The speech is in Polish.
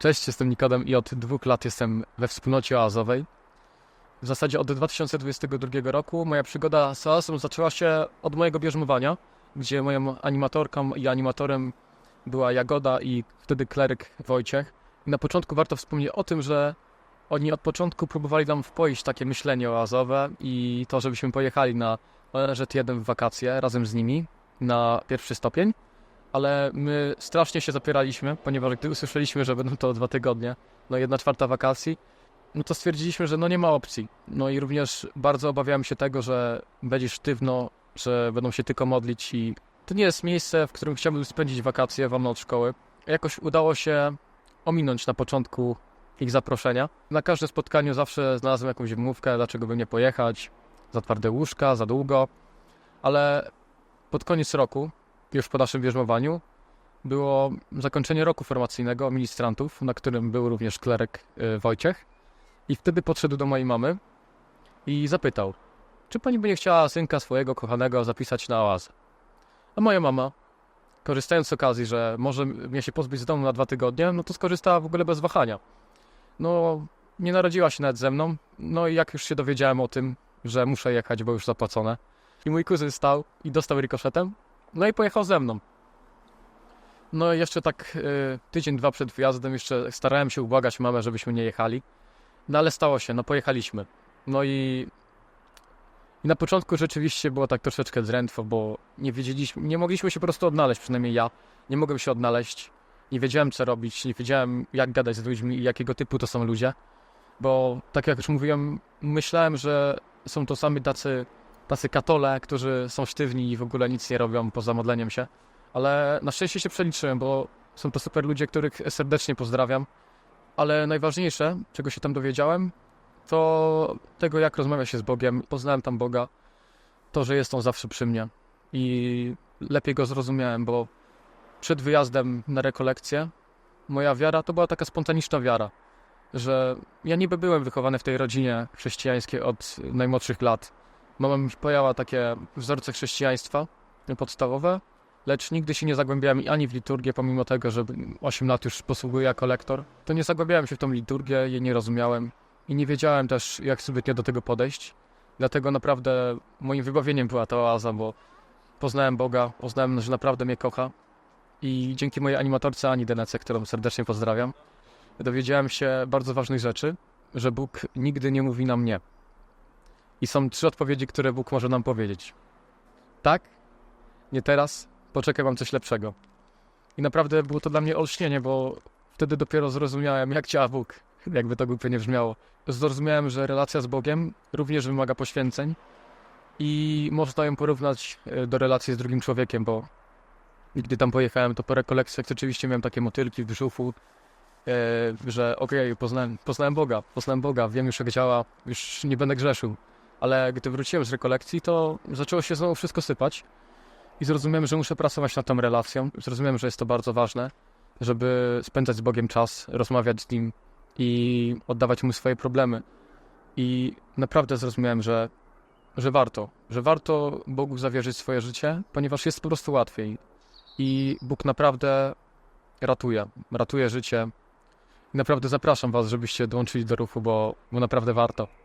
Cześć, jestem Nikodem i od dwóch lat jestem we wspólnocie oazowej. W zasadzie od 2022 roku moja przygoda z oazą zaczęła się od mojego bierzmowania, gdzie moją animatorką i animatorem była Jagoda i wtedy kleryk Wojciech. I na początku warto wspomnieć o tym, że oni od początku próbowali nam wpoić takie myślenie oazowe i to, żebyśmy pojechali na ONZ1 w wakacje razem z nimi na pierwszy stopień ale my strasznie się zapieraliśmy, ponieważ gdy usłyszeliśmy, że będą to dwa tygodnie, no jedna czwarta wakacji, no to stwierdziliśmy, że no nie ma opcji. No i również bardzo obawiałem się tego, że będzie sztywno, że będą się tylko modlić i to nie jest miejsce, w którym chciałbym spędzić wakacje wolno od szkoły. Jakoś udało się ominąć na początku ich zaproszenia. Na każdym spotkaniu zawsze znalazłem jakąś wymówkę, dlaczego by nie pojechać. Za twarde łóżka, za długo. Ale pod koniec roku, już po naszym bierzmowaniu, było zakończenie roku formacyjnego ministrantów, na którym był również klerek y, Wojciech. I wtedy podszedł do mojej mamy i zapytał, czy pani by nie chciała synka swojego kochanego zapisać na oazę. A moja mama, korzystając z okazji, że może mnie się pozbyć z domu na dwa tygodnie, no to skorzystała w ogóle bez wahania. No, nie narodziła się nawet ze mną, no i jak już się dowiedziałem o tym, że muszę jechać, bo już zapłacone. I mój kuzyn stał i dostał rikoszetem, no i pojechał ze mną. No i jeszcze tak y, tydzień, dwa przed wyjazdem jeszcze starałem się ubłagać mamę, żebyśmy nie jechali. No ale stało się, no pojechaliśmy. No i, i na początku rzeczywiście było tak troszeczkę drętwo, bo nie wiedzieliśmy, nie mogliśmy się po prostu odnaleźć, przynajmniej ja. Nie mogłem się odnaleźć. Nie wiedziałem co robić, nie wiedziałem jak gadać z ludźmi i jakiego typu to są ludzie. Bo tak jak już mówiłem, myślałem, że są to sami tacy tacy katole, którzy są sztywni i w ogóle nic nie robią poza modleniem się. Ale na szczęście się przeliczyłem, bo są to super ludzie, których serdecznie pozdrawiam. Ale najważniejsze, czego się tam dowiedziałem, to tego, jak rozmawia się z Bogiem. Poznałem tam Boga, to, że jest On zawsze przy mnie. I lepiej go zrozumiałem, bo przed wyjazdem na rekolekcję moja wiara to była taka spontaniczna wiara, że ja niby byłem wychowany w tej rodzinie chrześcijańskiej od najmłodszych lat, Mama mi pojęła takie wzorce chrześcijaństwa podstawowe, lecz nigdy się nie zagłębiałem ani w liturgię, pomimo tego, że 8 lat już posługuję jako lektor. To nie zagłębiałem się w tą liturgię, jej nie rozumiałem i nie wiedziałem też, jak zbytnio do tego podejść. Dlatego naprawdę moim wybawieniem była ta oaza, bo poznałem Boga, poznałem, że naprawdę mnie kocha i dzięki mojej animatorce Ani Denece, którą serdecznie pozdrawiam, dowiedziałem się bardzo ważnych rzeczy, że Bóg nigdy nie mówi nam nie. I są trzy odpowiedzi, które Bóg może nam powiedzieć. Tak, nie teraz, poczekaj, mam coś lepszego. I naprawdę było to dla mnie olśnienie, bo wtedy dopiero zrozumiałem, jak działa Bóg. Jakby to głupio nie brzmiało. Zrozumiałem, że relacja z Bogiem również wymaga poświęceń i można ją porównać e, do relacji z drugim człowiekiem, bo gdy tam pojechałem, to po rekolekcjach rzeczywiście miałem takie motylki w brzuchu, e, że okej, okay, poznałem, poznałem Boga, poznałem Boga, wiem już jak działa, już nie będę grzeszył ale gdy wróciłem z rekolekcji, to zaczęło się znowu wszystko sypać i zrozumiałem, że muszę pracować nad tą relacją. Zrozumiałem, że jest to bardzo ważne, żeby spędzać z Bogiem czas, rozmawiać z Nim i oddawać Mu swoje problemy. I naprawdę zrozumiałem, że, że warto, że warto Bogu zawierzyć swoje życie, ponieważ jest po prostu łatwiej. I Bóg naprawdę ratuje, ratuje życie. I naprawdę zapraszam Was, żebyście dołączyli do ruchu, bo, bo naprawdę warto.